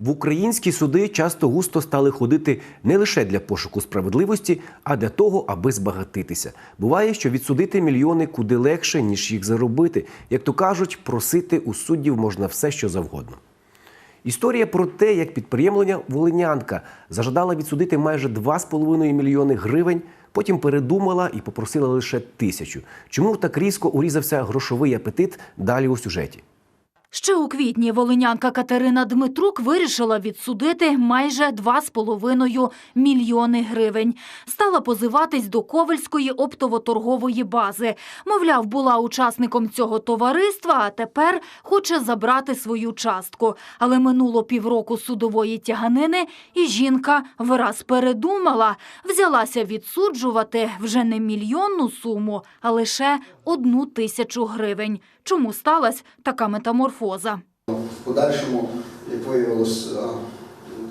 В українські суди часто густо стали ходити не лише для пошуку справедливості, а для того, аби збагатитися. Буває, що відсудити мільйони куди легше, ніж їх заробити. Як то кажуть, просити у суддів можна все, що завгодно. Історія про те, як підприємлення Волинянка зажадала відсудити майже 2,5 мільйони гривень, потім передумала і попросила лише тисячу. Чому так різко урізався грошовий апетит? Далі у сюжеті. Ще у квітні волинянка Катерина Дмитрук вирішила відсудити майже 2,5 мільйони гривень. Стала позиватись до Ковальської оптово-торгової бази. Мовляв, була учасником цього товариства, а тепер хоче забрати свою частку. Але минуло півроку судової тяганини, і жінка враз передумала. Взялася відсуджувати вже не мільйонну суму, а лише одну тисячу гривень. Чому сталася така метаморфоза? В подальшому, як виявилось, е,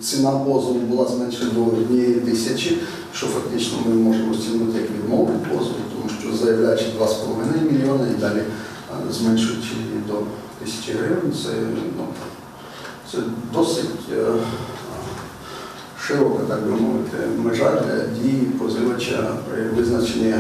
ціна позову була зменшена до однієї тисячі, що фактично ми можемо стягнути як відмову позову, тому що заявляючи 2,5 мільйони і далі е, зменшуючи її до тисячі гривень, це, ну, це досить е, широка, так би мовити, межа для дії позивача при визначенні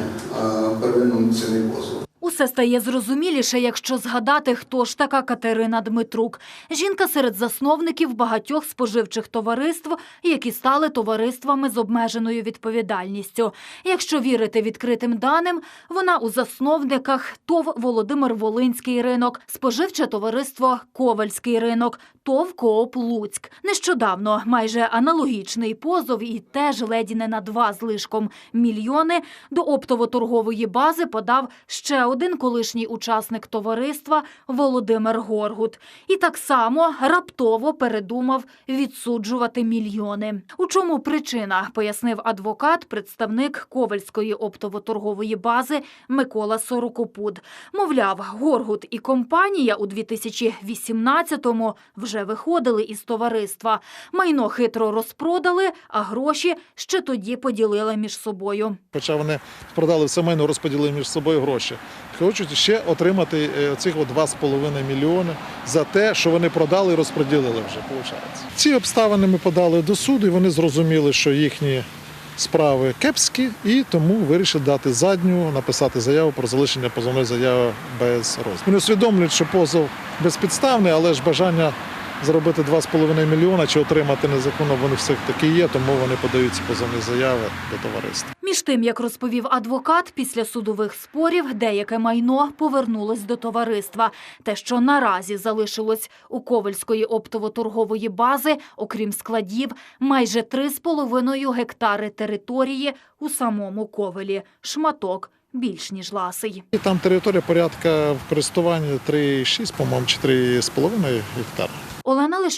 первинної ціни позову. Усе стає зрозуміліше, якщо згадати, хто ж така Катерина Дмитрук. Жінка серед засновників багатьох споживчих товариств, які стали товариствами з обмеженою відповідальністю. Якщо вірити відкритим даним, вона у засновниках ТОВ Володимир Волинський ринок, споживче товариство Ковальський ринок, ТОВ Кооп Луцьк. Нещодавно майже аналогічний позов і теж леді не на два з лишком мільйони до оптово-торгової бази подав ще один колишній учасник товариства Володимир Горгут. І так само раптово передумав відсуджувати мільйони. У чому причина, пояснив адвокат, представник Ковальської оптово-торгової бази Микола Сорокопуд. Мовляв, Горгут і компанія у 2018-му вже виходили із товариства. Майно хитро розпродали, а гроші ще тоді поділили між собою. Хоча вони продали все майно, розподілили між собою гроші. Хочуть ще отримати е, цих от 2,5 мільйони за те, що вони продали і розподілили вже. Виходить. Ці обставини ми подали до суду, і вони зрозуміли, що їхні справи кепські, і тому вирішили дати задню, написати заяву про залишення позовної заяви без розгляду. Вони усвідомлюють, що позов безпідставний, але ж бажання заробити 2,5 мільйона чи отримати незаконно вони все таки є, тому вони подають ці позовні заяви до товариства. Між тим, як розповів адвокат, після судових спорів деяке майно повернулось до товариства. Те, що наразі залишилось у Ковальської оптово-торгової бази, окрім складів, майже 3,5 гектари території у самому Ковелі. Шматок більш ніж ласий. І там територія порядка в користуванні 3,6, по-моєму, чи 3,5 гектара. Олена Лищук,